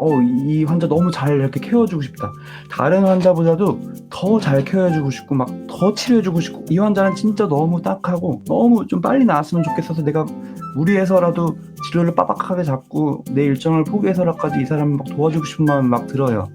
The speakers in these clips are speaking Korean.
어, 이 환자 너무 잘 이렇게 케어해주고 싶다. 다른 환자보다도 더 잘 케어해주고 싶고, 막 더 치료해주고 싶고, 이 환자는 진짜 너무 딱하고, 너무 좀 빨리 나았으면 좋겠어서 내가 무리해서라도 치료를 빡빡하게 잡고, 내 일정을 포기해서라까지 이 사람 막 도와주고 싶은 마음이 막 들어요.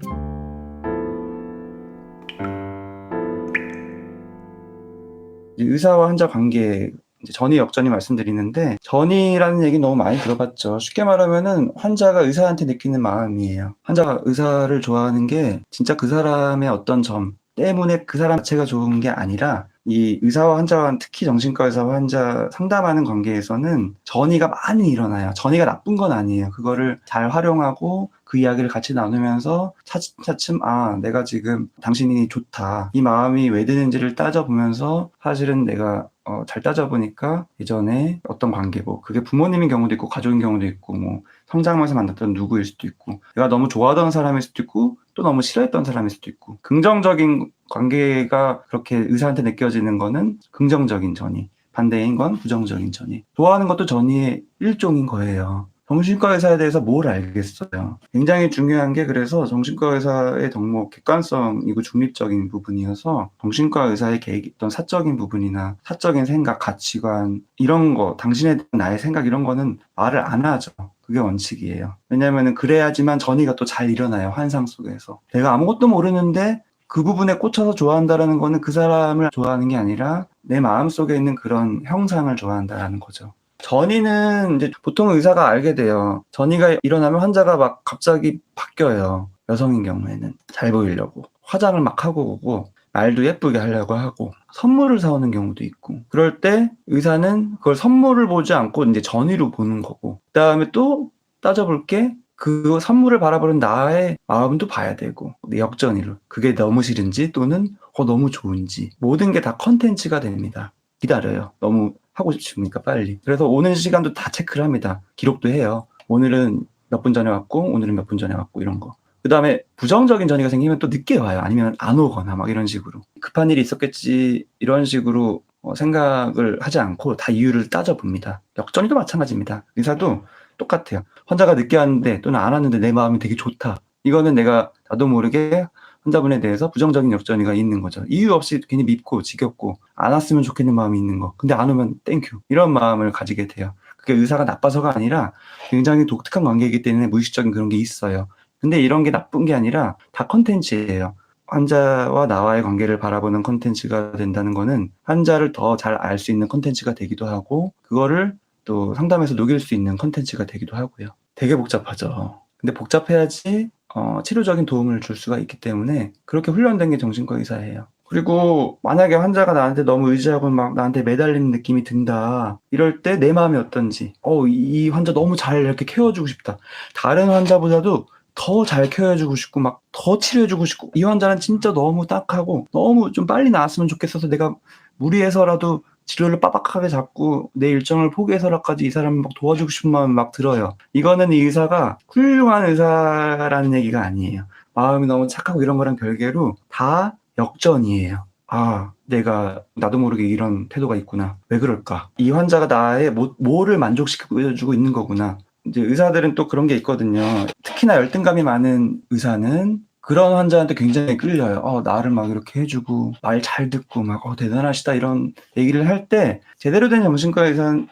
의사와 환자 관계 이제 전이 역전이 말씀드리는데 전이라는 얘기 너무 많이 들어봤죠. 쉽게 말하면은 환자가 의사한테 느끼는 마음이에요. 환자가 의사를 좋아하는 게 진짜 그 사람의 어떤 점 때문에 그 사람 자체가 좋은 게 아니라 이 의사와 환자와 특히 정신과 의사와 환자 상담하는 관계에서는 전이가 많이 일어나요. 전이가 나쁜 건 아니에요. 그거를 잘 활용하고 그 이야기를 같이 나누면서 차츰차츰 아 내가 지금 당신이 좋다 이 마음이 왜 드는지를 따져보면서 사실은 내가 어, 잘 따져보니까 예전에 어떤 관계고 그게 부모님인 경우도 있고 가족인 경우도 있고 뭐 성장하면서 만났던 누구일 수도 있고 내가 너무 좋아하던 사람일 수도 있고 또 너무 싫어했던 사람일 수도 있고 긍정적인 관계가 그렇게 의사한테 느껴지는 거는 긍정적인 전이 반대인 건 부정적인 전이 좋아하는 것도 전이의 일종인 거예요. 정신과 의사에 대해서 뭘 알겠어요? 굉장히 중요한 게 그래서 정신과 의사의 덕목 객관성이고 중립적인 부분이어서 정신과 의사의 계획, 어떤 사적인 부분이나 사적인 생각, 가치관 이런 거, 당신에 대한 나의 생각 이런 거는 말을 안 하죠. 그게 원칙이에요. 왜냐하면 그래야지만 전이가 또 잘 일어나요. 환상 속에서. 내가 아무것도 모르는데 그 부분에 꽂혀서 좋아한다라는 거는 그 사람을 좋아하는 게 아니라 내 마음 속에 있는 그런 형상을 좋아한다라는 거죠. 전이는 이제 보통 의사가 알게 돼요. 전이가 일어나면 환자가 막 갑자기 바뀌어요. 여성인 경우에는 잘 보이려고 화장을 막 하고 오고 말도 예쁘게 하려고 하고 선물을 사오는 경우도 있고 그럴 때 의사는 그걸 선물을 보지 않고 이제 전이로 보는 거고 그다음에 또 따져볼 게 그 선물을 바라보는 나의 마음도 봐야 되고 내 역전이로 그게 너무 싫은지 또는 어 너무 좋은지 모든 게 다 컨텐츠가 됩니다. 기다려요. 너무 하고 싶으니까 빨리. 그래서 오는 시간도 다 체크를 합니다. 기록도 해요. 오늘은 몇 분 전에 왔고 오늘은 몇 분 전에 왔고 이런 거. 그 다음에 부정적인 전이가 생기면 또 늦게 와요. 아니면 안 오거나 막 이런 식으로. 급한 일이 있었겠지 이런 식으로 어, 생각을 하지 않고 다 이유를 따져봅니다. 역전이도 마찬가지입니다. 의사도 똑같아요. 환자가 늦게 왔는데 또는 안 왔는데 내 마음이 되게 좋다. 이거는 내가 나도 모르게 환자분에 대해서 부정적인 역전이가 있는 거죠. 이유 없이 괜히 밉고 지겹고 안 왔으면 좋겠는 마음이 있는 거. 근데 안 오면 땡큐. 이런 마음을 가지게 돼요. 그게 의사가 나빠서가 아니라 굉장히 독특한 관계이기 때문에 무의식적인 그런 게 있어요. 근데 이런 게 나쁜 게 아니라 다 컨텐츠예요. 환자와 나와의 관계를 바라보는 컨텐츠가 된다는 거는 환자를 더 잘 알 수 있는 컨텐츠가 되기도 하고 그거를 또 상담에서 녹일 수 있는 컨텐츠가 되기도 하고요. 되게 복잡하죠. 근데 복잡해야지 어, 치료적인 도움을 줄 수가 있기 때문에 그렇게 훈련된 게 정신과 의사예요. 그리고 만약에 환자가 나한테 너무 의지하고 막 나한테 매달리는 느낌이 든다. 이럴 때 내 마음이 어떤지. 어, 이 환자 너무 잘 이렇게 케어해주고 싶다. 다른 환자보다도 더 잘 케어해주고 싶고 막 더 치료해주고 싶고 이 환자는 진짜 너무 딱하고 너무 좀 빨리 나았으면 좋겠어서 내가 무리해서라도 치료를 빡빡하게 잡고 내 일정을 포기해서라까지 이 사람 막 도와주고 싶은 마음이 막 들어요. 이거는 이 의사가 훌륭한 의사라는 얘기가 아니에요. 마음이 너무 착하고 이런 거랑 별개로 다 역전이에요. 아, 내가 나도 모르게 이런 태도가 있구나. 왜 그럴까? 이 환자가 나의 뭐, 뭐를 만족시켜주고 있는 거구나. 이제 의사들은 또 그런 게 있거든요. 특히나 열등감이 많은 의사는 그런 환자한테 굉장히 끌려요. 어, 나를 막 이렇게 해주고, 말 잘 듣고, 막, 어, 대단하시다, 이런 얘기를 할 때, 제대로 된 정신과 의사는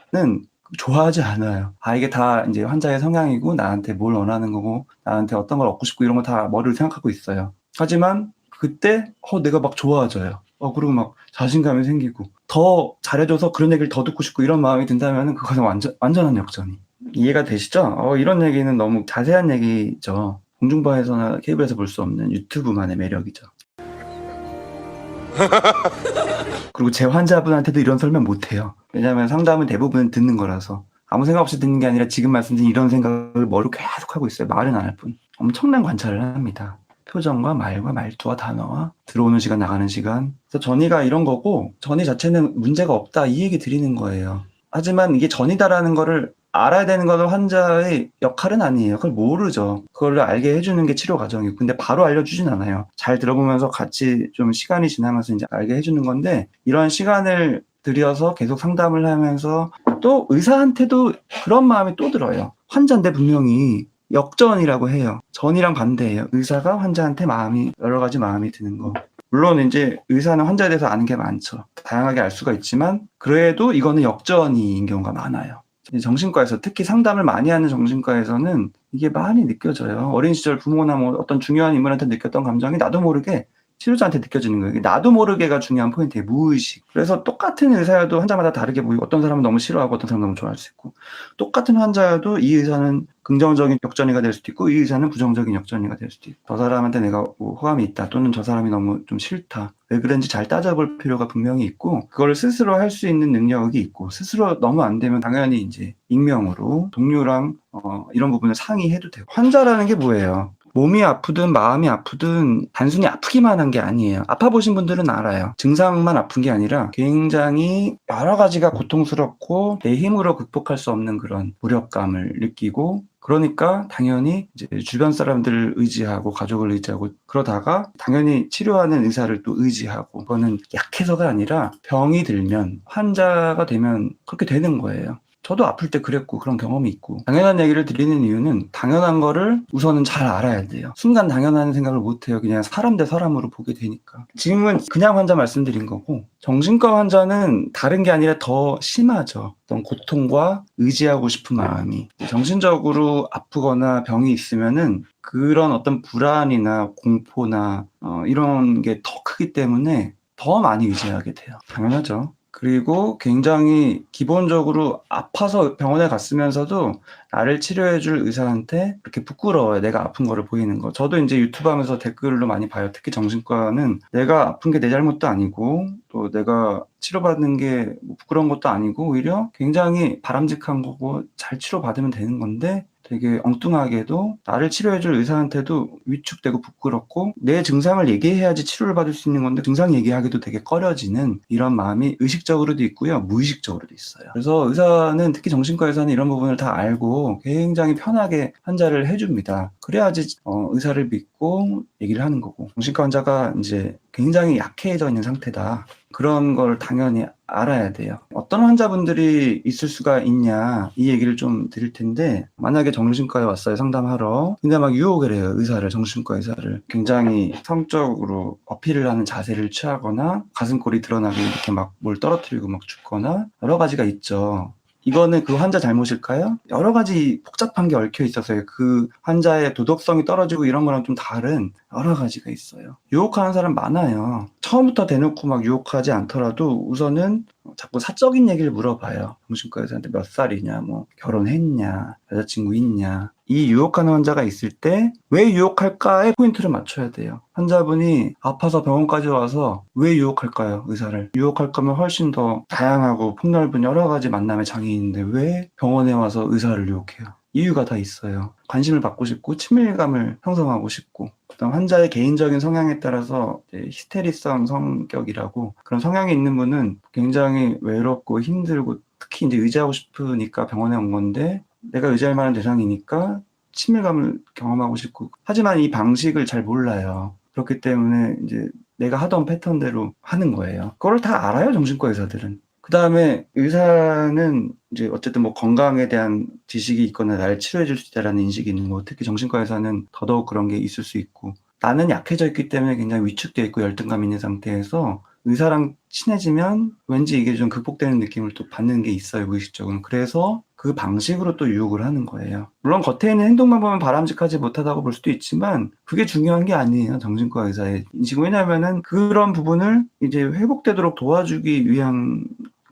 좋아하지 않아요. 아, 이게 다 이제 환자의 성향이고, 나한테 뭘 원하는 거고, 나한테 어떤 걸 얻고 싶고, 이런 거 다 머리를 생각하고 있어요. 하지만, 그때, 어, 내가 막 좋아져요. 어, 그리고 막 자신감이 생기고, 더 잘해줘서 그런 얘기를 더 듣고 싶고, 이런 마음이 든다면, 그것은 완전, 완전한 역전이. 이해가 되시죠? 어, 이런 얘기는 너무 자세한 얘기죠. 공중파에서나 케이블에서 볼 수 없는 유튜브만의 매력이죠. 그리고 제 환자분한테도 이런 설명 못 해요. 왜냐하면 상담은 대부분 듣는 거라서 아무 생각 없이 듣는 게 아니라 지금 말씀드린 이런 생각을 머리로 계속 하고 있어요. 말은 안 할 뿐. 엄청난 관찰을 합니다. 표정과 말과 말투와 단어와 들어오는 시간 나가는 시간. 그래서 전이가 이런 거고 전이 자체는 문제가 없다 이 얘기 드리는 거예요. 하지만 이게 전이다라는 거를 알아야 되는 거는 환자의 역할은 아니에요. 그걸 모르죠. 그걸 알게 해주는 게 치료 과정이고. 근데 바로 알려주진 않아요. 잘 들어보면서 같이 좀 시간이 지나면서 이제 알게 해주는 건데, 이런 시간을 들여서 계속 상담을 하면서 또 의사한테도 그런 마음이 또 들어요. 환자인데 분명히 역전이라고 해요. 전이랑 반대예요. 의사가 환자한테 마음이 여러 가지 마음이 드는 거. 물론 이제 의사는 환자에 대해서 아는 게 많죠. 다양하게 알 수가 있지만 그래도 이거는 역전인 경우가 많아요. 정신과에서 특히 상담을 많이 하는 정신과에서는 이게 많이 느껴져요. 어린 시절 부모나 뭐 어떤 중요한 인물한테 느꼈던 감정이 나도 모르게 치료자한테 느껴지는 거예요. 나도 모르게가 중요한 포인트예요. 무의식. 그래서 똑같은 의사여도 환자마다 다르게 보이고 어떤 사람은 너무 싫어하고 어떤 사람은 너무 좋아할 수 있고 똑같은 환자여도 이 의사는 긍정적인 역전이가 될 수도 있고 이 의사는 부정적인 역전이가 될 수도 있고 저 사람한테 내가 뭐 호감이 있다 또는 저 사람이 너무 좀 싫다 왜 그런지 잘 따져볼 필요가 분명히 있고 그걸 스스로 할 수 있는 능력이 있고 스스로 너무 안 되면 당연히 이제 익명으로 동료랑 어, 이런 부분을 상의해도 되고 환자라는 게 뭐예요? 몸이 아프든 마음이 아프든 단순히 아프기만 한 게 아니에요. 아파 보신 분들은 알아요. 증상만 아픈 게 아니라 굉장히 여러 가지가 고통스럽고 내 힘으로 극복할 수 없는 그런 무력감을 느끼고 그러니까 당연히 이제 주변 사람들을 의지하고 가족을 의지하고 그러다가 당연히 치료하는 의사를 또 의지하고 그거는 약해서가 아니라 병이 들면 환자가 되면 그렇게 되는 거예요. 저도 아플 때 그랬고 그런 경험이 있고 당연한 얘기를 드리는 이유는 당연한 거를 우선은 잘 알아야 돼요. 순간 당연한 생각을 못 해요. 그냥 사람 대 사람으로 보게 되니까. 지금은 그냥 환자 말씀드린 거고 정신과 환자는 다른 게 아니라 더 심하죠. 어떤 고통과 의지하고 싶은 마음이 정신적으로 아프거나 병이 있으면은 그런 어떤 불안이나 공포나 어, 이런 게 더 크기 때문에 더 많이 의지하게 돼요. 당연하죠. 그리고 굉장히 기본적으로 아파서 병원에 갔으면서도 나를 치료해줄 의사한테 그렇게 부끄러워요. 내가 아픈 거를 보이는 거. 저도 이제 유튜브 하면서 댓글로 많이 봐요. 특히 정신과는 내가 아픈 게 내 잘못도 아니고 또 내가 치료받는 게뭐 부끄러운 것도 아니고 오히려 굉장히 바람직한 거고 잘 치료받으면 되는 건데 되게 엉뚱하게도 나를 치료해줄 의사한테도 위축되고 부끄럽고 내 증상을 얘기해야지 치료를 받을 수 있는 건데 증상 얘기하기도 되게 꺼려지는 이런 마음이 의식적으로도 있고요 무의식적으로도 있어요. 그래서 의사는 특히 정신과 의사는 이런 부분을 다 알고 굉장히 편하게 환자를 해줍니다. 그래야지 어, 의사를 믿고 얘기를 하는 거고. 정신과 환자가 이제 굉장히 약해져 있는 상태다. 그런 걸 당연히 알아야 돼요. 어떤 환자분들이 있을 수가 있냐 이 얘기를 좀 드릴 텐데 만약에 정신과에 왔어요 상담하러 근데 막 유혹을 해요 의사를 정신과 의사를 굉장히 성적으로 어필을 하는 자세를 취하거나 가슴골이 드러나게 이렇게 막 뭘 떨어뜨리고 막 죽거나 여러 가지가 있죠. 이거는 그 환자 잘못일까요? 여러 가지 복잡한 게 얽혀 있어서요. 그 환자의 도덕성이 떨어지고 이런 거랑 좀 다른 여러 가지가 있어요. 유혹하는 사람 많아요. 처음부터 대놓고 막 유혹하지 않더라도 우선은 자꾸 사적인 얘기를 물어봐요. 정신과 의사한테 몇 살이냐, 뭐 결혼했냐, 여자친구 있냐. 이 유혹하는 환자가 있을 때 왜 유혹할까에 포인트를 맞춰야 돼요. 환자분이 아파서 병원까지 와서 왜 유혹할까요? 의사를. 유혹할 거면 훨씬 더 다양하고 폭넓은 여러 가지 만남의 장이 있는데 왜 병원에 와서 의사를 유혹해요? 이유가 다 있어요. 관심을 받고 싶고 친밀감을 형성하고 싶고 그다음 환자의 개인적인 성향에 따라서 히스테리성 성격이라고 그런 성향이 있는 분은 굉장히 외롭고 힘들고 특히 이제 의지하고 싶으니까 병원에 온 건데 내가 의지할 만한 대상이니까 친밀감을 경험하고 싶고 하지만 이 방식을 잘 몰라요. 그렇기 때문에 이제 내가 하던 패턴대로 하는 거예요. 그걸 다 알아요, 정신과 의사들은. 그 다음에 의사는 이제 어쨌든 뭐 건강에 대한 지식이 있거나 나를 치료해 줄 수 있다라는 인식이 있는 거 특히 정신과 의사는 더더욱 그런 게 있을 수 있고 나는 약해져 있기 때문에 굉장히 위축되어 있고 열등감 있는 상태에서 의사랑 친해지면 왠지 이게 좀 극복되는 느낌을 또 받는 게 있어요 무의식적으로 그래서 그 방식으로 또 유혹을 하는 거예요. 물론 겉에 있는 행동만 보면 바람직하지 못하다고 볼 수도 있지만 그게 중요한 게 아니에요 정신과 의사의 인식 왜냐면은 그런 부분을 이제 회복되도록 도와주기 위한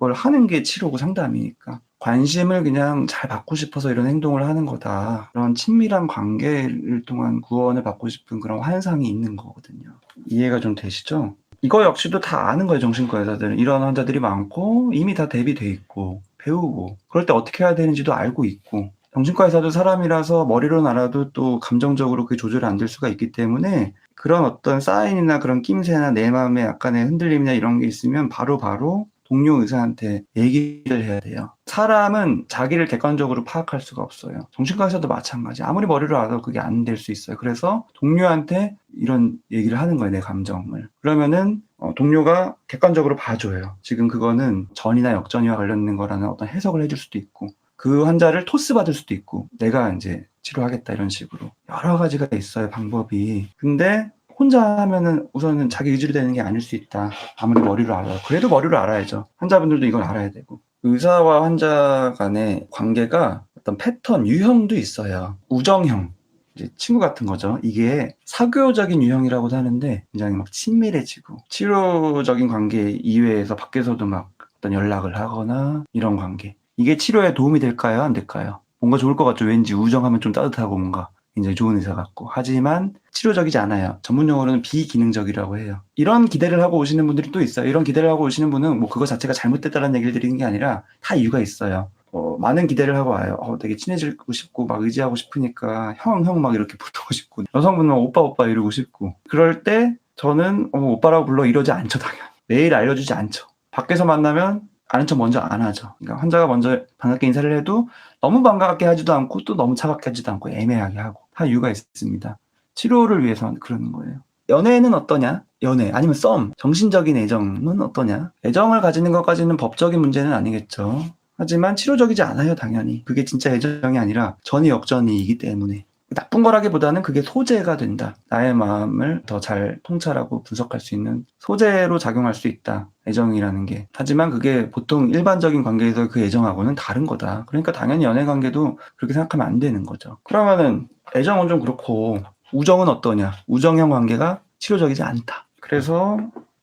걸 하는 게 치료고 상담이니까 관심을 그냥 잘 받고 싶어서 이런 행동을 하는 거다. 그런 친밀한 관계를 통한 구원을 받고 싶은 그런 환상이 있는 거거든요. 이해가 좀 되시죠? 이거 역시도 다 아는 거예요, 정신과 의사들은. 이런 환자들이 많고, 이미 다 대비돼 있고, 배우고, 그럴 때 어떻게 해야 되는지도 알고 있고, 정신과 의사도 사람이라서 머리로는 알아도 또 감정적으로 그게 조절이 안 될 수가 있기 때문에 그런 어떤 사인이나 그런 낌새나 내 마음에 약간의 흔들림이나 이런 게 있으면 바로바로 동료 의사한테 얘기를 해야 돼요. 사람은 자기를 객관적으로 파악할 수가 없어요. 정신과 의사도 마찬가지. 아무리 머리로 알아도 그게 안 될 수 있어요. 그래서 동료한테 이런 얘기를 하는 거예요, 내 감정을. 그러면은 어, 동료가 객관적으로 봐줘요. 지금 그거는 전이나 역전이와 관련된 거라는 어떤 해석을 해줄 수도 있고, 그 환자를 토스 받을 수도 있고, 내가 이제 치료하겠다 이런 식으로 여러 가지가 있어요 방법이 근데 혼자 하면은 우선은 자기 의지로 되는 게 아닐 수 있다 아무리 머리로 알아요 그래도 머리로 알아야죠 환자분들도 이걸 알아야 되고 의사와 환자 간의 관계가 어떤 패턴 유형도 있어요 우정형 이제 친구 같은 거죠. 이게 사교적인 유형이라고도 하는데 굉장히 막 친밀해지고 치료적인 관계 이외에서 밖에서도 막 어떤 연락을 하거나 이런 관계. 이게 치료에 도움이 될까요? 안 될까요? 뭔가 좋을 것 같죠. 왠지 우정하면 좀 따뜻하고 뭔가 굉장히 좋은 의사 같고. 하지만 치료적이지 않아요. 전문 용어로는 비기능적이라고 해요. 이런 기대를 하고 오시는 분들이 또 있어요. 이런 기대를 하고 오시는 분은 뭐 그거 자체가 잘못됐다는 얘기를 드리는 게 아니라 다 이유가 있어요. 어, 많은 기대를 하고 와요. 어, 되게 친해지고 싶고 막 의지하고 싶으니까 형 형 막 이렇게 부르고 싶고 여성분은 오빠 오빠 이러고 싶고 그럴 때 저는 어, 오빠라고 불러 이러지 않죠 당연히 매일 알려주지 않죠. 밖에서 만나면 아는 척 먼저 안 하죠. 그러니까 환자가 먼저 반갑게 인사를 해도 너무 반갑게 하지도 않고 또 너무 차갑게 하지도 않고 애매하게 하고 다 이유가 있습니다. 치료를 위해서 그러는 거예요. 연애는 어떠냐? 연애 아니면 썸 정신적인 애정은 어떠냐? 애정을 가지는 것까지는 법적인 문제는 아니겠죠. 하지만 치료적이지 않아요, 당연히. 그게 진짜 애정이 아니라 전이 역전이기 때문에. 나쁜 거라기보다는 그게 소재가 된다. 나의 마음을 더 잘 통찰하고 분석할 수 있는 소재로 작용할 수 있다. 애정이라는 게. 하지만 그게 보통 일반적인 관계에서 그 애정하고는 다른 거다. 그러니까 당연히 연애 관계도 그렇게 생각하면 안 되는 거죠. 그러면은 애정은 좀 그렇고 우정은 어떠냐? 우정형 관계가 치료적이지 않다. 그래서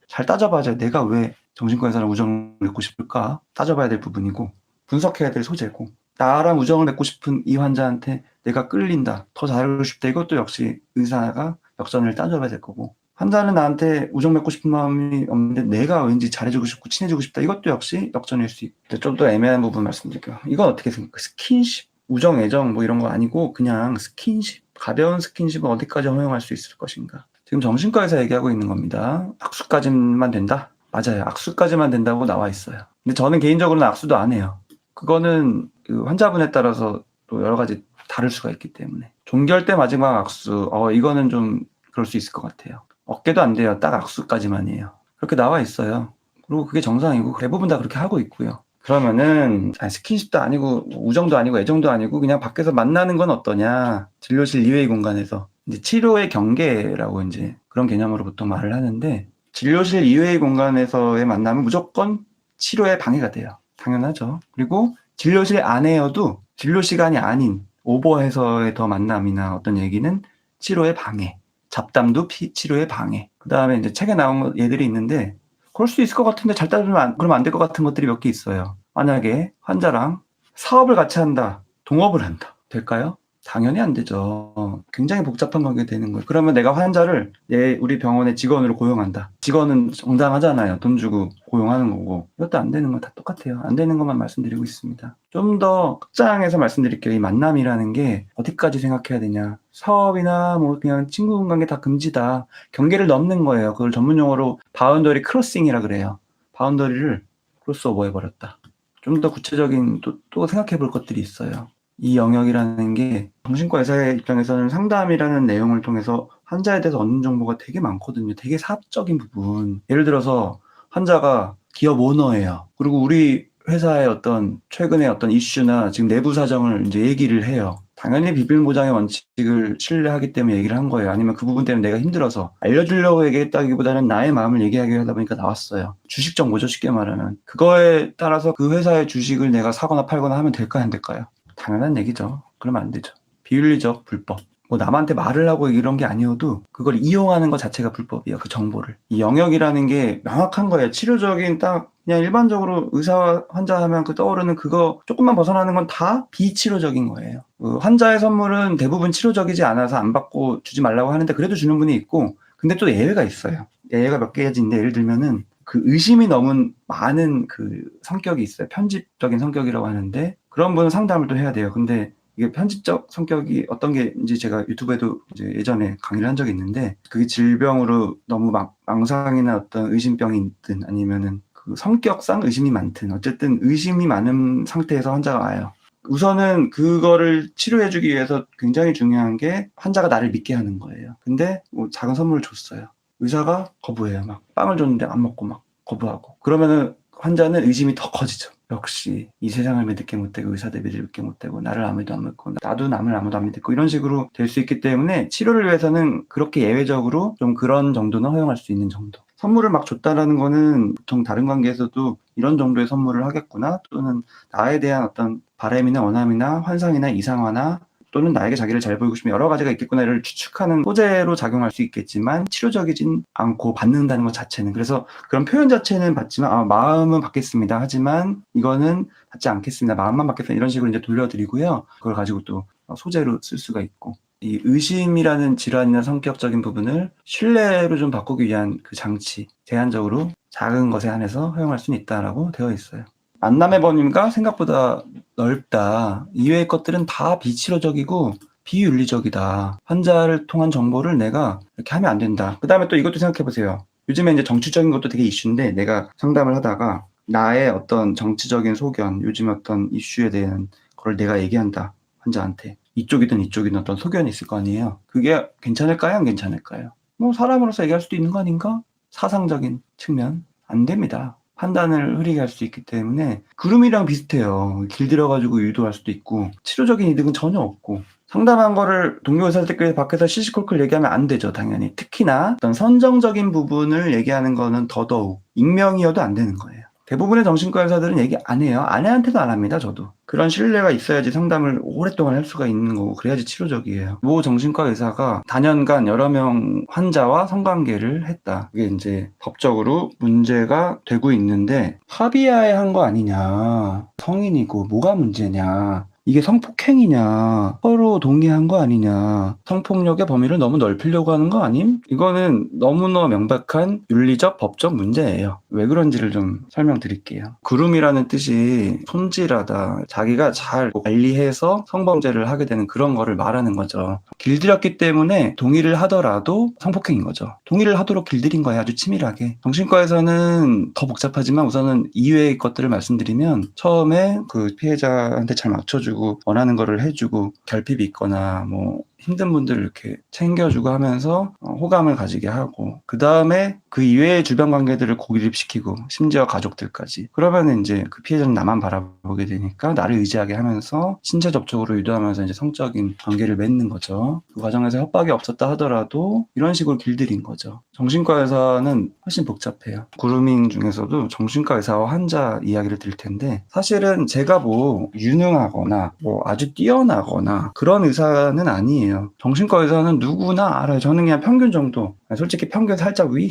잘 따져봐야죠. 내가 왜 정신과 의사랑 우정을 맺고 싶을까? 따져봐야 될 부분이고 분석해야 될 소재고 나랑 우정을 맺고 싶은 이 환자한테 내가 끌린다 더 잘하고 싶다 이것도 역시 의사가 역전을 따져봐야 될 거고. 환자는 나한테 우정 맺고 싶은 마음이 없는데 내가 왠지 잘해주고 싶고 친해지고 싶다 이것도 역시 역전일 수 있고 좀더 애매한 부분 말씀드릴게요. 이건 어떻게 생각해요? 스킨십 우정 애정 뭐 이런 거 아니고 그냥 스킨십 가벼운 스킨십은 어디까지 허용할 수 있을 것인가? 지금 정신과에서 얘기하고 있는 겁니다. 악수까지만 된다? 맞아요. 악수까지만 된다고 나와 있어요. 근데 저는 개인적으로는 악수도 안 해요 그거는 그 환자분에 따라서 또 여러 가지 다를 수가 있기 때문에. 종결 때 마지막 악수 어 이거는 좀 그럴 수 있을 것 같아요. 어깨도 안 돼요. 딱 악수까지만이에요. 그렇게 나와 있어요. 그리고 그게 정상이고 대부분 다 그렇게 하고 있고요. 그러면은 아니, 스킨십도 아니고 뭐 우정도 아니고 애정도 아니고 그냥 밖에서 만나는 건 어떠냐. 진료실 이외의 공간에서. 이제 치료의 경계라고 이제 그런 개념으로 보통 말을 하는데 진료실 이외의 공간에서의 만남은 무조건 치료에 방해가 돼요 당연하죠. 그리고 진료실 안에여도 진료 시간이 아닌 오버해서의 더 만남이나 어떤 얘기는 치료의 방해, 잡담도 피, 치료의 방해. 그 다음에 이제 책에 나온 예들이 있는데 그럴 수 있을 것 같은데 잘 따지면 안, 그러면 안 될 것 같은 것들이 몇 개 있어요. 만약에 환자랑 사업을 같이 한다, 동업을 한다. 될까요? 당연히 안 되죠. 굉장히 복잡한 관계 되는 거예요. 그러면 내가 환자를 내 우리 병원의 직원으로 고용한다. 직원은 정당하잖아요. 돈 주고 고용하는 거고. 이것도 안 되는 건 다 똑같아요. 안 되는 것만 말씀드리고 있습니다. 좀 더 극장에서 말씀드릴게요. 이 만남이라는 게 어디까지 생각해야 되냐. 사업이나 뭐 그냥 친구 관계 다 금지다. 경계를 넘는 거예요. 그걸 전문 용어로 바운더리 크로싱이라 그래요. 바운더리를 크로스오버 해버렸다. 좀 더 구체적인 또, 또 생각해 볼 것들이 있어요. 이 영역이라는 게 정신과 의사의 입장에서는 상담이라는 내용을 통해서 환자에 대해서 얻는 정보가 되게 많거든요. 되게 사업적인 부분. 예를 들어서 환자가 기업 오너예요. 그리고 우리 회사의 어떤 최근의 어떤 이슈나 지금 내부 사정을 이제 얘기를 해요. 당연히 비밀보장의 원칙을 신뢰하기 때문에 얘기를 한 거예요. 아니면 그 부분 때문에 내가 힘들어서 알려주려고 얘기했다기보다는 나의 마음을 얘기하기 하다 보니까 나왔어요. 주식 정보죠, 쉽게 말하면. 그거에 따라서 그 회사의 주식을 내가 사거나 팔거나 하면 될까요, 안 될까요? 당연한 얘기죠. 그러면 안 되죠. 비윤리적 불법. 뭐 남한테 말을 하고 이런 게 아니어도 그걸 이용하는 것 자체가 불법이에요. 그 정보를. 이 영역이라는 게 명확한 거예요. 치료적인 딱 그냥 일반적으로 의사와 환자 하면 그 떠오르는 그거 조금만 벗어나는 건 다 비치료적인 거예요. 그 환자의 선물은 대부분 치료적이지 않아서 안 받고 주지 말라고 하는데 그래도 주는 분이 있고 근데 또 예외가 있어요. 예외가 몇 개지 있는데 예를 들면은 그 의심이 너무 많은 그 성격이 있어요. 편집적인 성격이라고 하는데 그런 분은 상담을 또 해야 돼요. 근데 이게 편집적 성격이 어떤 게인지 제가 유튜브에도 이제 예전에 강의를 한 적이 있는데 그게 질병으로 너무 막 망상이나 어떤 의심병이 있든 아니면은 그 성격상 의심이 많든 어쨌든 의심이 많은 상태에서 환자가 와요. 우선은 그거를 치료해주기 위해서 굉장히 중요한 게 환자가 나를 믿게 하는 거예요. 근데 뭐 작은 선물을 줬어요. 의사가 거부해요. 막 빵을 줬는데 안 먹고 막 거부하고. 그러면은 환자는 의심이 더 커지죠. 역시 이 세상을 믿게 못되고 의사들 믿게 못되고 나를 아무도 안 믿고 나도 남을 아무도 안 믿고 이런 식으로 될 수 있기 때문에 치료를 위해서는 그렇게 예외적으로 좀 그런 정도는 허용할 수 있는 정도. 선물을 막 줬다라는 거는 보통 다른 관계에서도 이런 정도의 선물을 하겠구나 또는 나에 대한 어떤 바람이나 원함이나 환상이나 이상화나 또는 나에게 자기를 잘 보이고 싶은 여러 가지가 있겠구나를 추측하는 소재로 작용할 수 있겠지만 치료적이진 않고 받는다는 것 자체는. 그래서 그런 표현 자체는 받지만 아, 마음은 받겠습니다. 하지만 이거는 받지 않겠습니다. 마음만 받겠습니다. 이런 식으로 이제 돌려드리고요. 그걸 가지고 또 소재로 쓸 수가 있고. 이 의심이라는 질환이나 성격적인 부분을 신뢰로 좀 바꾸기 위한 그 장치 제한적으로 작은 것에 한해서 허용할 수는 있다라고 되어 있어요. 만남의 범위가 생각보다 넓다. 이외의 것들은 다 비치료적이고 비윤리적이다. 환자를 통한 정보를 내가 이렇게 하면 안 된다. 그 다음에 또 이것도 생각해 보세요. 요즘에 이제 정치적인 것도 되게 이슈인데 내가 상담을 하다가 나의 어떤 정치적인 소견, 요즘 어떤 이슈에 대한 걸 내가 얘기한다. 환자한테. 이쪽이든 이쪽이든 어떤 소견이 있을 거 아니에요. 그게 괜찮을까요? 안 괜찮을까요? 뭐 사람으로서 얘기할 수도 있는 거 아닌가? 사상적인 측면. 안 됩니다. 판단을 흐리게 할 수 있기 때문에 구름이랑 비슷해요. 길들여가지고 유도할 수도 있고 치료적인 이득은 전혀 없고 상담한 거를 동료 의사들끼리 밖에서 시시콜콜 얘기하면 안 되죠, 당연히. 특히나 어떤 선정적인 부분을 얘기하는 거는 더더욱 익명이어도 안 되는 거예요. 대부분의 정신과 의사들은 얘기 안 해요. 아내한테도 안 합니다, 저도. 그런 신뢰가 있어야지 상담을 오랫동안 할 수가 있는 거고, 그래야지 치료적이에요. 모 정신과 의사가 단연간 여러 명 환자와 성관계를 했다. 그게 이제 법적으로 문제가 되고 있는데, 합의하에 한 거 아니냐. 성인이고, 뭐가 문제냐. 이게 성폭행이냐, 서로 동의한 거 아니냐, 성폭력의 범위를 너무 넓히려고 하는 거 아님? 이거는 너무나 명백한 윤리적, 법적 문제예요. 왜 그런지를 좀 설명드릴게요. 구름이라는 뜻이 손질하다, 자기가 잘 관리해서 성범죄를 하게 되는 그런 거를 말하는 거죠. 길들였기 때문에 동의를 하더라도 성폭행인 거죠. 동의를 하도록 길들인 거예요. 아주 치밀하게. 정신과에서는 더 복잡하지만 우선은 이외의 것들을 말씀드리면 처음에 그 피해자한테 잘 맞춰주고 원하는 거를 해주고 결핍이 있거나 뭐 힘든 분들 이렇게 챙겨주고 하면서 어, 호감을 가지게 하고 그 다음에 그 이외의 주변 관계들을 고립시키고 심지어 가족들까지. 그러면 이제 그 피해자는 나만 바라보게 되니까 나를 의지하게 하면서 신체 접촉으로 유도하면서 이제 성적인 관계를 맺는 거죠. 그 과정에서 협박이 없었다 하더라도 이런 식으로 길들인 거죠. 정신과 의사는 훨씬 복잡해요. 구루밍 중에서도 정신과 의사와 환자 이야기를 드릴 텐데 사실은 제가 뭐 유능하거나 뭐 아주 뛰어나거나 그런 의사는 아니에요 정신과 의사는 누구나 알아요. 저는 그냥 평균 정도. 솔직히 평균 살짝 위?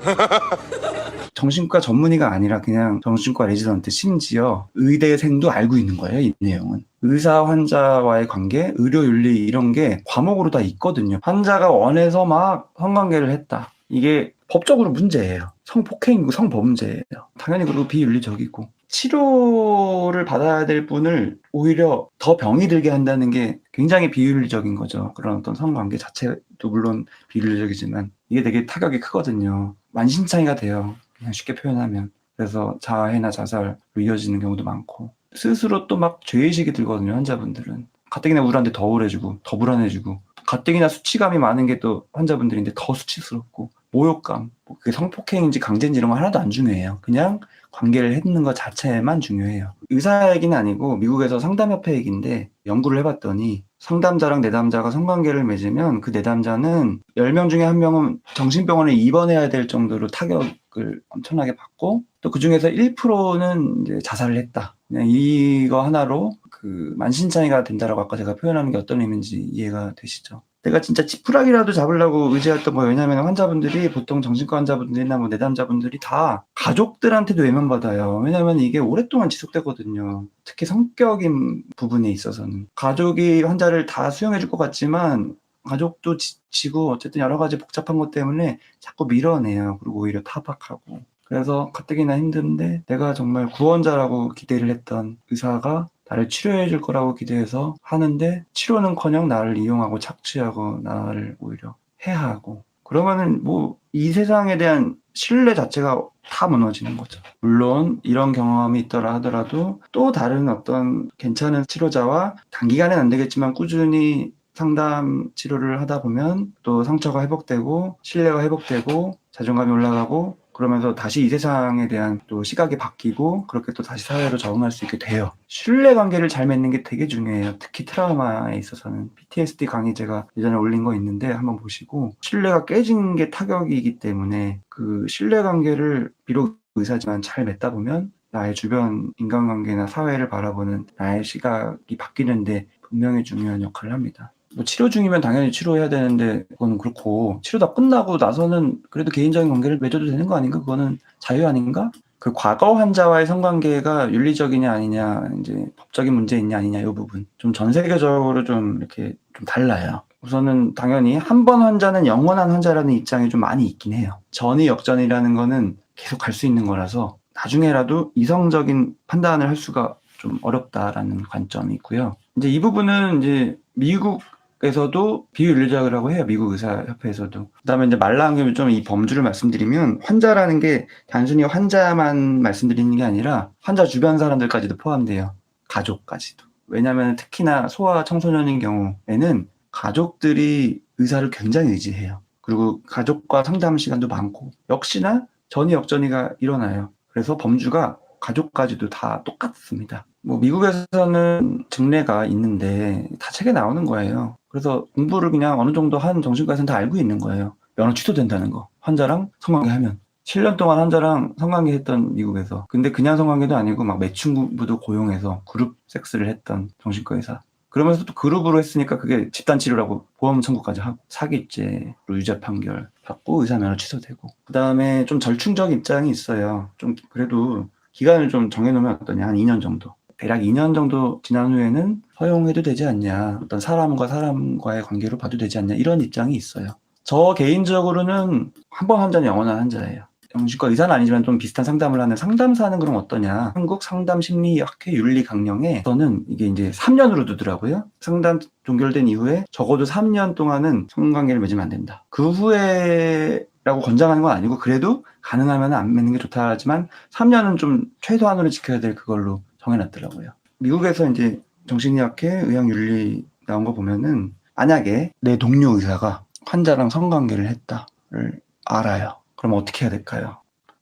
정신과 전문의가 아니라 그냥 정신과 레지던트 심지어 의대생도 알고 있는 거예요. 이 내용은. 의사 환자와의 관계, 의료 윤리 이런 게 과목으로 다 있거든요. 환자가 원해서 막 성관계를 했다. 이게 법적으로 문제예요. 성폭행이고 성범죄예요. 당연히 그리고 비윤리적이고. 치료를 받아야 될 분을 오히려 더 병이 들게 한다는 게 굉장히 비윤리적인 거죠. 그런 어떤 성관계 자체도 물론 비윤리적이지만 이게 되게 타격이 크거든요. 만신창이가 돼요. 그냥 쉽게 표현하면. 그래서 자해나 자살로 이어지는 경우도 많고 스스로 또 막 죄의식이 들거든요. 환자분들은. 가뜩이나 우울한데 더 우울해지고 더 불안해지고 가뜩이나 수치감이 많은 게 또 환자분들인데 더 수치스럽고 모욕감, 뭐 그게 성폭행인지 강제인지 이런 거 하나도 안 중요해요. 그냥 관계를 했는 것 자체만 중요해요. 의사 얘기는 아니고 미국에서 상담협회 얘기인데 연구를 해봤더니 상담자랑 내담자가 성관계를 맺으면 그 내담자는 10명 중에 한 명은 정신병원에 입원해야 될 정도로 타격을 엄청나게 받고 또 그 중에서 1%는 이제 자살을 했다. 그냥 이거 하나로 그 만신창이가 된다라고 아까 제가 표현하는 게 어떤 의미인지 이해가 되시죠? 내가 진짜 지푸라기라도 잡으려고 의지했던 거예요. 왜냐하면 환자분들이 보통 정신과 환자분들이나 뭐 내담자분들이 다 가족들한테도 외면받아요. 왜냐하면 이게 오랫동안 지속되거든요. 특히 성격인 부분에 있어서는 가족이 환자를 다 수용해줄 것 같지만 가족도 지치고 어쨌든 여러 가지 복잡한 것 때문에 자꾸 밀어내요. 그리고 오히려 타박하고. 그래서 가뜩이나 힘든데 내가 정말 구원자라고 기대를 했던 의사가 나를 치료해 줄 거라고 기대해서 하는데 치료는커녕 나를 이용하고 착취하고 나를 오히려 해하고 그러면은 뭐 이 세상에 대한 신뢰 자체가 다 무너지는 거죠. 물론 이런 경험이 있더라 하더라도 또 다른 어떤 괜찮은 치료자와 단기간엔 안 되겠지만 꾸준히 상담 치료를 하다 보면 또 상처가 회복되고 신뢰가 회복되고 자존감이 올라가고 그러면서 다시 이 세상에 대한 또 시각이 바뀌고 그렇게 또 다시 사회로 적응할 수 있게 돼요. 신뢰 관계를 잘 맺는 게 되게 중요해요. 특히 트라우마에 있어서는 PTSD 강의 제가 예전에 올린 거 있는데 한번 보시고 신뢰가 깨진 게 타격이기 때문에 그 신뢰 관계를 비록 의사지만 잘 맺다 보면 나의 주변 인간관계나 사회를 바라보는 나의 시각이 바뀌는데 분명히 중요한 역할을 합니다. 뭐 치료 중이면 당연히 치료해야 되는데 그거는 그렇고 치료 다 끝나고 나서는 그래도 개인적인 관계를 맺어도 되는 거 아닌가? 그거는 자유 아닌가? 그 과거 환자와의 성관계가 윤리적이냐 아니냐 이제 법적인 문제 있냐 아니냐 이 부분 좀 전 세계적으로 좀 이렇게 좀 달라요. 우선은 당연히 한 번 환자는 영원한 환자라는 입장이 좀 많이 있긴 해요. 전이 역전이라는 거는 계속 갈 수 있는 거라서 나중에라도 이성적인 판단을 할 수가 좀 어렵다라는 관점이 있고요. 이제 이 부분은 이제 미국 에서도 비윤리적이라고 해요. 미국 의사협회에서도. 그다음에 이제 김에 좀이 범주를 말씀드리면 환자라는 게 단순히 환자만 말씀드리는 게 아니라 환자 주변 사람들까지도 포함돼요. 가족까지도. 왜냐하면 특히나 소아 청소년인 경우에는 가족들이 의사를 굉장히 의지해요. 그리고 가족과 상담 시간도 많고 역시나 전이 역전이가 일어나요. 그래서 범주가 가족까지도 다 똑같습니다. 뭐 미국에서는 증례가 있는데 다 책에 나오는 거예요. 그래서 공부를 그냥 어느 정도 한 정신과에서는 다 알고 있는 거예요. 면허 취소된다는 거. 환자랑 성관계 하면. 7년 동안 환자랑 성관계 했던 미국에서. 근데 그냥 성관계도 아니고 막 매춘부도 고용해서 그룹 섹스를 했던 정신과 의사. 그러면서 또 그룹으로 했으니까 그게 집단 치료라고 보험 청구까지 하고 사기죄로 유죄 판결 받고 의사 면허 취소되고 그 다음에 좀 절충적 입장이 있어요. 좀 그래도 기간을 좀 정해놓으면 어떠냐 한 2년 정도. 대략 2년 정도 지난 후에는 허용해도 되지 않냐 어떤 사람과 사람과의 관계로 봐도 되지 않냐 이런 입장이 있어요. 저 개인적으로는 한번 환자는 영원한 환자예요. 정신과 의사는 아니지만 좀 비슷한 상담을 하는 상담사는 그럼 어떠냐? 한국 상담 심리학회 윤리 강령에서는 이게 이제 3년으로 두더라고요. 상담 종결된 이후에 적어도 3년 동안은 성관계를 맺으면 안 된다. 그 후에 라고 권장하는 건 아니고 그래도 가능하면 안 맺는 게 좋다 하지만 3년은 좀 최소한으로 지켜야 될 그걸로 정해놨더라고요. 미국에서 이제 정신의학회 의학윤리 나온 거 보면은 만약에 내 동료 의사가 환자랑 성관계를 했다를 알아요. 그럼 어떻게 해야 될까요?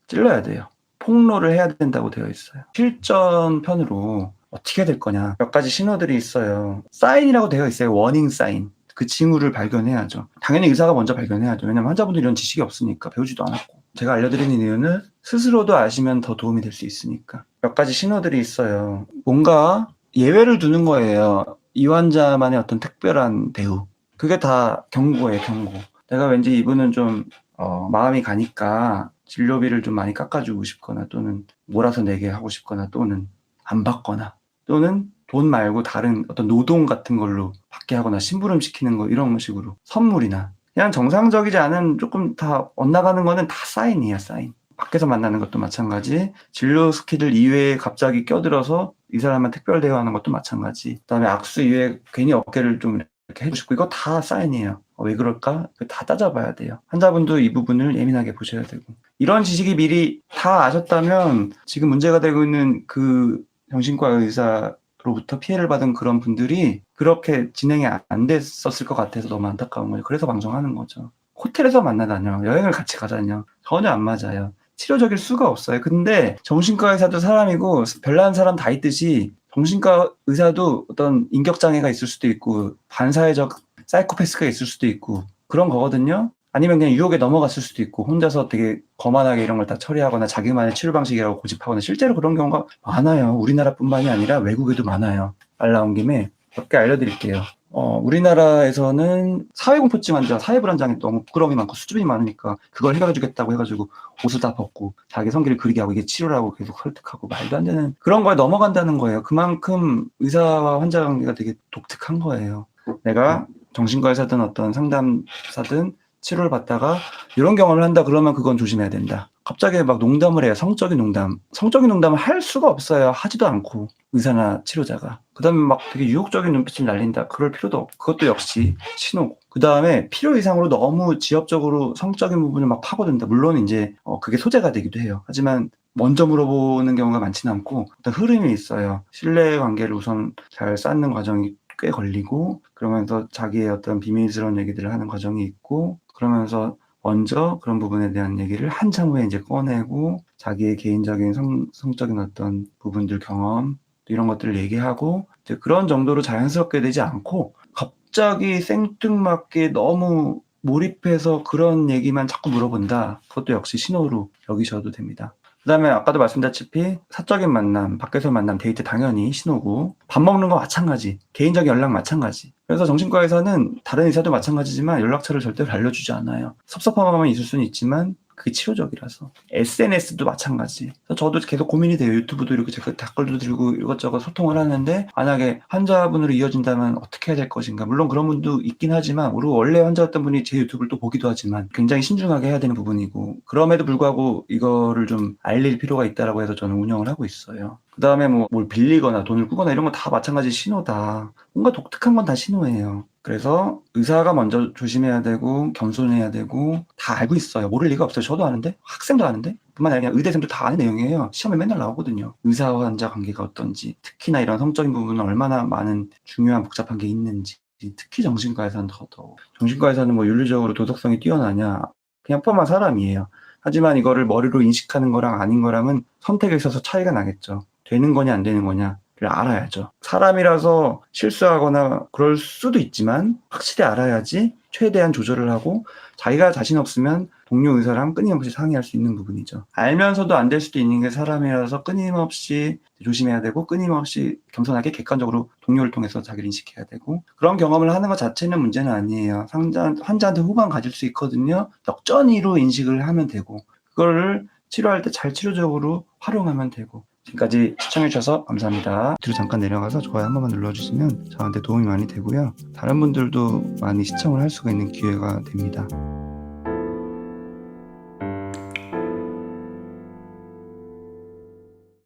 찔러야 돼요. 폭로를 해야 된다고 되어 있어요. 실전 편으로 어떻게 해야 될 거냐. 몇 가지 신호들이 있어요. 사인이라고 되어 있어요. 워닝 사인. 그 징후를 발견해야죠. 당연히 의사가 먼저 발견해야죠. 왜냐면 환자분들이 이런 지식이 없으니까 배우지도 않았고. 제가 알려드리는 이유는 스스로도 아시면 더 도움이 될 수 있으니까. 몇 가지 신호들이 있어요. 뭔가 예외를 두는 거예요. 이 환자만의 어떤 특별한 대우. 그게 다 경고예요, 경고. 내가 왠지 이분은 좀 어, 마음이 가니까 진료비를 좀 많이 깎아주고 싶거나 또는 몰아서 내게 하고 싶거나 또는 안 받거나 또는 돈 말고 다른 어떤 노동 같은 걸로 받게 하거나 심부름 시키는 거 이런 식으로 선물이나 그냥 정상적이지 않은 조금 다 엇나가는 거는 다 사인이야 사인 밖에서 만나는 것도 마찬가지 진료 스케줄 이외에 갑자기 껴들어서 이 사람만 특별 대우하는 것도 마찬가지 그다음에 악수 이외에 괜히 어깨를 좀 이렇게 해주고 이거 다 사인이에요 어, 왜 그럴까? 다 따져봐야 돼요. 환자분도 이 부분을 예민하게 보셔야 되고. 이런 지식이 미리 다 아셨다면 지금 문제가 되고 있는 그 정신과 의사 로부터 피해를 받은 그런 분들이 그렇게 진행이 안 됐었을 것 같아서 너무 안타까운 거예요. 그래서 방송하는 거죠. 호텔에서 만나다녀, 여행을 같이 가다녀. 전혀 안 맞아요. 치료적일 수가 없어요. 근데 정신과 의사도 사람이고 별난 사람 다 있듯이 정신과 의사도 어떤 인격장애가 있을 수도 있고 반사회적 사이코패스가 있을 수도 있고 그런 거거든요. 아니면 그냥 유혹에 넘어갔을 수도 있고 혼자서 되게 거만하게 이런 걸 다 처리하거나 자기만의 치료 방식이라고 고집하거나 실제로 그런 경우가 많아요. 우리나라뿐만이 아니라 외국에도 많아요. 말 나온 김에 몇 개 알려드릴게요. 어, 우리나라에서는 사회공포증 환자, 사회불안장애 너무 부끄러움이 많고 수줍음이 많으니까 그걸 해결해주겠다고 해가지고 옷을 다 벗고 자기 성기를 그리게 하고 이게 치료라고 계속 설득하고 말도 안 되는 그런 거에 넘어간다는 거예요. 그만큼 의사와 환자 관계가 되게 독특한 거예요. 내가 정신과의사든 어떤 상담사든 치료를 받다가 이런 경험을 한다 그러면 그건 조심해야 된다. 갑자기 막 농담을 해요. 성적인 농담. 성적인 농담을 할 수가 없어요. 하지도 않고 의사나 치료자가. 그 다음에 막 되게 유혹적인 눈빛을 날린다. 그럴 필요도 없고 그것도 역시 신호고. 그 다음에 필요 이상으로 너무 지엽적으로 성적인 부분을 막 파고든다. 물론 이제 어 그게 소재가 되기도 해요. 하지만 먼저 물어보는 경우가 많지는 않고 어떤 흐름이 있어요. 신뢰 관계를 우선 잘 쌓는 과정이 꽤 걸리고 그러면서 자기의 어떤 비밀스러운 얘기들을 하는 과정이 있고 그러면서 먼저 그런 부분에 대한 얘기를 한참 후에 이제 꺼내고 자기의 개인적인 성, 성적인 어떤 부분들 경험 이런 것들을 얘기하고 이제 그런 정도로 자연스럽게 되지 않고 갑자기 생뚱맞게 너무 몰입해서 그런 얘기만 자꾸 물어본다. 그것도 역시 신호로 여기셔도 됩니다. 그 다음에 아까도 말씀드렸다시피 사적인 만남, 밖에서 만남, 데이트 당연히 신호고 밥 먹는 거 마찬가지, 개인적인 연락 마찬가지. 그래서 정신과에서는 다른 의사도 마찬가지지만 연락처를 절대로 알려주지 않아요. 섭섭함은 있을 수는 있지만 그게 치료적이라서. SNS도 마찬가지. 그래서 저도 계속 고민이 돼요. 유튜브도 이렇게 제가 댓글도 들고 이것저것 소통을 하는데 만약에 환자분으로 이어진다면 어떻게 해야 될 것인가. 물론 그런 분도 있긴 하지만 그리고 원래 환자였던 분이 제 유튜브를 또 보기도 하지만 굉장히 신중하게 해야 되는 부분이고 그럼에도 불구하고 이거를 좀 알릴 필요가 있다라고 해서 저는 운영을 하고 있어요. 그 다음에 뭐 뭘 빌리거나 돈을 꾸거나 이런 건 다 마찬가지 신호다. 뭔가 독특한 건 다 신호예요. 그래서 의사가 먼저 조심해야 되고 겸손해야 되고 다 알고 있어요. 모를 리가 없어요. 저도 아는데 학생도 아는데 뿐만 아니라 의대생도 다 아는 내용이에요. 시험에 맨날 나오거든요. 의사와 환자 관계가 어떤지 특히나 이런 성적인 부분은 얼마나 많은 중요한 복잡한 게 있는지 특히 정신과에서는 더더욱 정신과에서는 뭐 윤리적으로 도덕성이 뛰어나냐 그냥 포함한 사람이에요. 하지만 이거를 머리로 인식하는 거랑 아닌 거랑은 선택에 있어서 차이가 나겠죠. 되는 거냐 안 되는 거냐를 알아야죠. 사람이라서 실수하거나 그럴 수도 있지만 확실히 알아야지 최대한 조절을 하고 자기가 자신 없으면 동료 의사랑 끊임없이 상의할 수 있는 부분이죠. 알면서도 안 될 수도 있는 게 사람이라서 끊임없이 조심해야 되고 끊임없이 겸손하게 객관적으로 동료를 통해서 자기를 인식해야 되고 그런 경험을 하는 것 자체는 문제는 아니에요. 상자, 환자한테 호감 가질 수 있거든요. 역전이로 인식을 하면 되고 그거를 치료할 때 잘 치료적으로 활용하면 되고 지금까지 시청해주셔서 감사합니다. 뒤로 잠깐 내려가서 좋아요 한 번만 눌러주시면 저한테 도움이 많이 되고요. 다른 분들도 많이 시청을 할 수가 있는 기회가 됩니다.